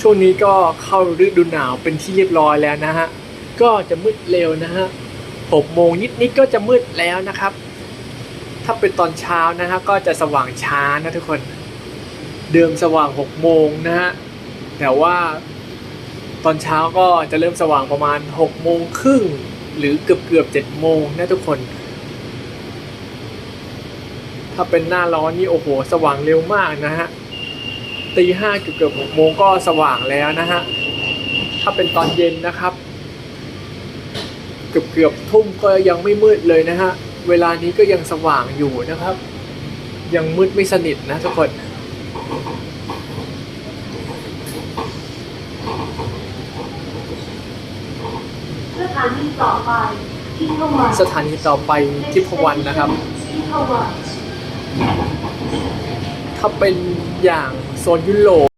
ช่วงนี้ก็เข้าฤดูหนาวเป็นที่เรียบร้อยแล้วนะฮะ ก็จะมืดเร็วนะฮะหกโมงนิดๆก็จะมืดแล้วนะครับ ถ้าเป็นตอนเช้านะฮะก็จะสว่างช้านะทุกคน เดิมสว่างหกโมงนะฮะ แต่ว่าตอนเช้าก็จะเริ่มสว่างประมาณหกโมงครึ่งหรือเกือบเกือบเจ็ดโมงนะทุกคน ถ้าเป็นหน้าร้อนนี่โอ้โห สว่างเร็วมากนะฮะ ตีห้าเกือบเกือบหกโมงก็สว่างแล้วนะฮะ ถ้าเป็นตอนเย็นนะครับ เกือบเกือบทุ่มก็ยังไม่มืดเลยนะฮะ เวลานี้ก็ยังสว่างอยู่นะครับ ยังมืดไม่สนิทนะทุกคนสถานีต่อไปที่เข้ามาสถานีต่อไปทิพวรรณนะครับที่เข้ามาถ้าเป็นอย่าง โซนยุโรป